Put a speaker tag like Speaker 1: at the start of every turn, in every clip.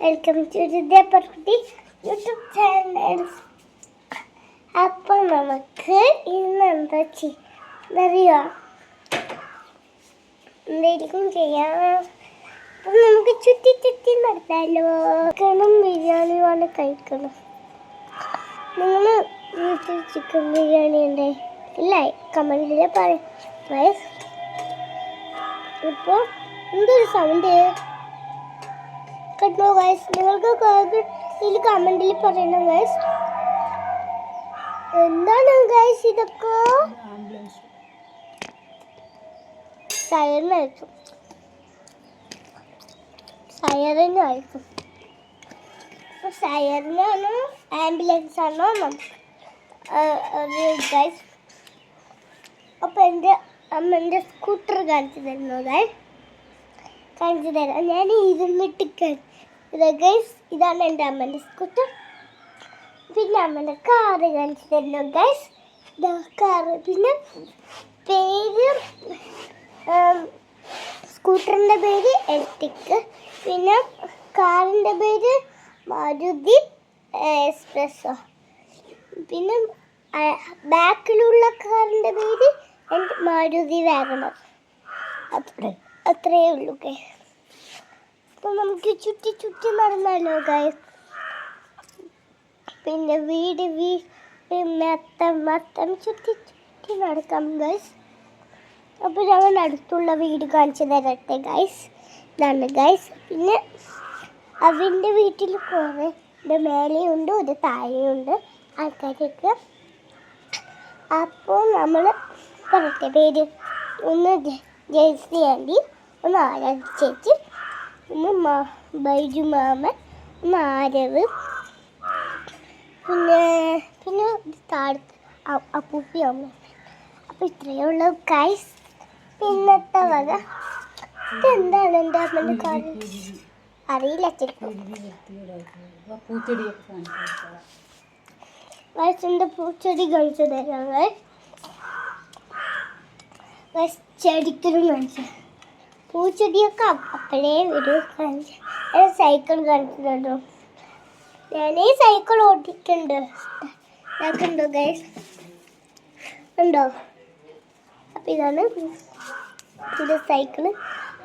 Speaker 1: Welcome to ദേപ്പർക്കുട്ടി YouTube channel അപ്പോൾ നമുക്ക് ഇന്ന് എന്താ ചെയ്യുന്നറിയോ എന്തെങ്കിലും ചെയ്യാം. അപ്പം നമുക്ക് ചുറ്റി ചുറ്റി നടത്താമല്ലോ ചിക്കനും ബിരിയാണിയുമാണ് കഴിക്കണം. നിങ്ങൾ വീട്ടിൽ ചിക്കൻ ബിരിയാണി ഉണ്ട്? ഇല്ല കമന്റിൽ പറയാം. ഇപ്പോൾ എന്തൊരു സൗണ്ട് കേട്ടോ ഗൈസ് നിങ്ങൾക്ക് ഇതിൽ കമന്റിൽ പറയണം ഗൈസ് എന്താണ് ഗൈസ് ഇതൊക്കെ? സയറിനായിരിക്കും സയറിനായിരിക്കും സയറിനാണോ ആംബുലൻസ് ആണോ? നമുക്ക് ഗൈസ് അപ്പോൾ എന്റെ അമ്മന്റെ സ്കൂട്ടർ കാണിച്ചു തരുന്നു ഗൈസ് കാണിച്ചു തരാം. ഞാൻ ഇരുന്നിട്ട് ഇത് ഗൈസ് ഇതാണ് എന്റെ അമ്മന്റെ സ്കൂട്ടർ പിന്നെ അമ്മന്റെ കാറ് കാണിച്ചു തരുന്നു ഗൈസ് കാറ് പിന്നെ പേര് സ്കൂട്ടറിന്റെ പേര് എർട്ടിക്ക് പിന്നെ കാറിന്റെ പേര് മാരുതി എക്സ്പ്രസ്സോ പിന്നെ ബാക്കിലുള്ള കാറിന്റെ പേര് മാരുതി വാഗണർ. അത്രേ അത്രയേ ഉള്ളൂ കേ അപ്പോൾ നമുക്ക് ചുറ്റി ചുറ്റി നടന്നാലോ ഗൈസ് പിന്നെ വീട് വീട് മത്തം മത്തം ചുറ്റി ചുറ്റി നടക്കാം ഗൈസ് അപ്പോൾ ഞങ്ങൾ അടുത്തുള്ള വീട് കാണിച്ചു തരട്ടെ ഗൈസ് ഇതാണ് ഗൈസ് പിന്നെ അവന്റെ വീട്ടിൽ കുറേ ഒരു മേലെയുണ്ട് ഒരു താഴെയുണ്ട് ആൾക്കാരൊക്കെ. അപ്പോൾ നമ്മൾ പറയട്ടെ പേര് ഒന്ന് ജേഴ്സി ആന്റി ഒന്ന് ആരാധ ചേച്ചി. ഒന്ന് ബൈജു മാമൻ ഒന്ന് പിന്നെ പിന്നെ താഴത്ത് അപ്പൂപ്പി അമ്മ. അപ്പോൾ ഇത്രയേ ഉള്ളൂ കൈസ് പിന്നത്തെ വക. ഇതെന്താണ് എന്റെ അമ്മന്റെ കാര്യം? അറിയില്ല വയസ്സിന്റെ പൂച്ചെടി കാണിച്ചു തരാം ചെടിക്കലും കാണിച്ചു പൂച്ചെടിയൊക്കെ അപ്പോഴേ ഒരു സൈക്കിൾ കളിക്കുന്നുണ്ടോ ഞാൻ ഈ സൈക്കിൾ ഓടിക്കുന്നുണ്ട് ഇതാക്കുണ്ടോ ഗൈസ് ഉണ്ടോ? അപ്പം ഇതാണ് ഇത് സൈക്കിൾ.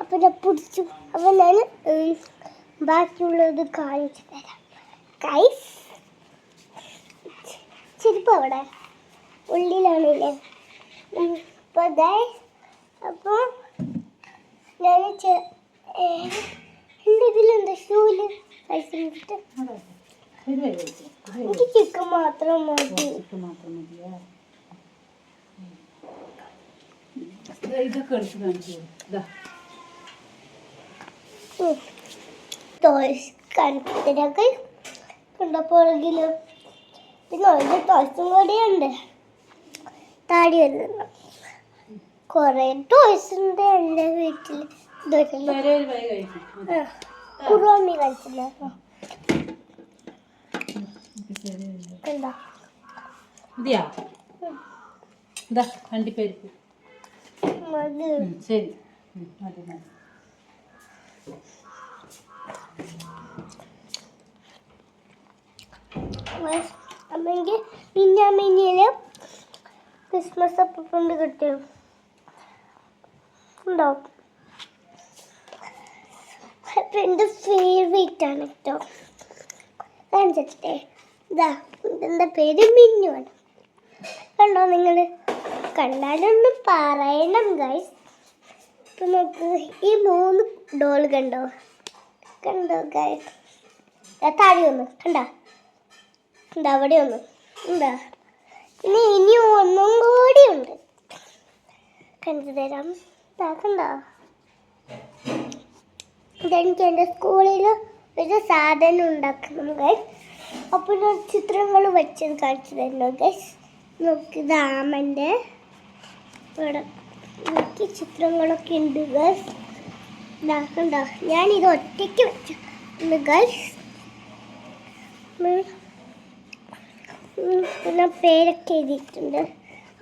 Speaker 1: അപ്പം ഞാൻ പിടിച്ചു. അപ്പം ഞാൻ ബാക്കിയുള്ളത് കാണിച്ചു തരാം. ഗൈസ് ചെരുപ്പ് അവിടെ. ഉള്ളിലാണല്ലേ. ഉം, അപ്പൊ ഗൈസ് അപ്പോൾ ഞാൻ ചെ- ഏ, എന്റെ ഇതിലെന്താ ഷൂൽ? പൈസ ഇട്ടിട്ട് എനിക്ക് ചിക്കൻ മാത്രം മതി.
Speaker 2: ഇതൊക്കെ എടുത്ത് കാണിച്ചു
Speaker 1: ടോയ്സ് കണ്ട പുറകിൽ? പിന്നെ ഒരു ടോയ്സും കൂടിയുണ്ട് താടി വരുന്നത് കുറേ ടോയ്സ് ഉണ്ട് എന്റെ വീട്ടിൽ കുറുവമ്മി കളിച്ചില്ല കണ്ടോ
Speaker 2: മതിയാ വണ്ടിപ്പരിപ്പ് ശരി. ഉം, മതി മതി.
Speaker 1: അമ്മയ്ക്ക് മിന്നാമിന്നിയിൽ ക്രിസ്മസ് അപ്പം കൊണ്ട് കിട്ടിയോ ഉണ്ടോ? അപ്പം എന്റെ ഫേവറേറ്റ് ആണ് കേട്ടോ കാണിച്ചിട്ടേ. ഇതാ ഇതിന്റെ പേര്? മിന്നുവാണ് കണ്ടോ നിങ്ങൾ കണ്ടാലൊന്ന് പറയണം ഗൈസ് ഇപ്പൊ നോക്ക് ഈ മൂന്ന് ഡോൾ കണ്ടോ? കണ്ടോ ഗൈസ് താഴെ ഒന്ന് കണ്ടാ? എന്താ അവിടെ ഒന്ന് എന്താ ഇനി ഇനി ഒന്നും കൂടി ഉണ്ട്. കണ്ടു ഇതാക്കണ്ടോ? ഇതെനിക്ക് എന്റെ സ്കൂളിൽ ഒരു സാധനം ഉണ്ടാക്കണം ഗൈസ് അപ്പോൾ ഞാൻ ചിത്രങ്ങൾ വെച്ചത് കാണിച്ചു തരുന്നു ഗൈസ് നോക്കി ദാമന്റെ ഇവിടെ. ചിത്രങ്ങളൊക്കെ ഉണ്ട് ഗൈസ് ഇതാക്കണ്ടോ? ഞാനിത് ഒറ്റയ്ക്ക് വെച്ചു ഗൈസ് പിന്നെ പേരൊക്കെ എഴുതിയിട്ടുണ്ട്.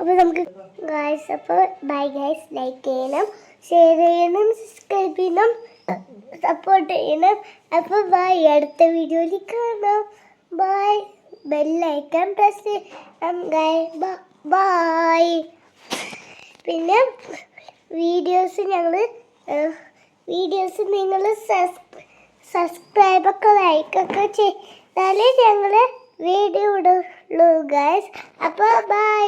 Speaker 1: അപ്പോൾ നമുക്ക് ഗായ്സ് അപ്പോൾ ബൈ ഗൈസ് ലൈക്ക് ചെയ്യണം ഷെയർ ചെയ്യണം സബ്സ്ക്രൈബ് ചെയ്യണം സപ്പോർട്ട് ചെയ്യണം. അപ്പോൾ ബൈ അടുത്ത വീഡിയോയിൽ കാണാം. ബൈ ബെല്ലൈക്കൺ പ്രസ് ചെയ്യണം ബൈ പിന്നെ വീഡിയോസ് ഞങ്ങൾ വീഡിയോസ് നിങ്ങൾ സബ്സ്ക്രൈബൊക്കെ ലൈക്കൊക്കെ ചെയ്താലേ ഞങ്ങൾ വീഡിയോ ഇടുള്ളൂ ഗൈസ് അപ്പോൾ ബൈ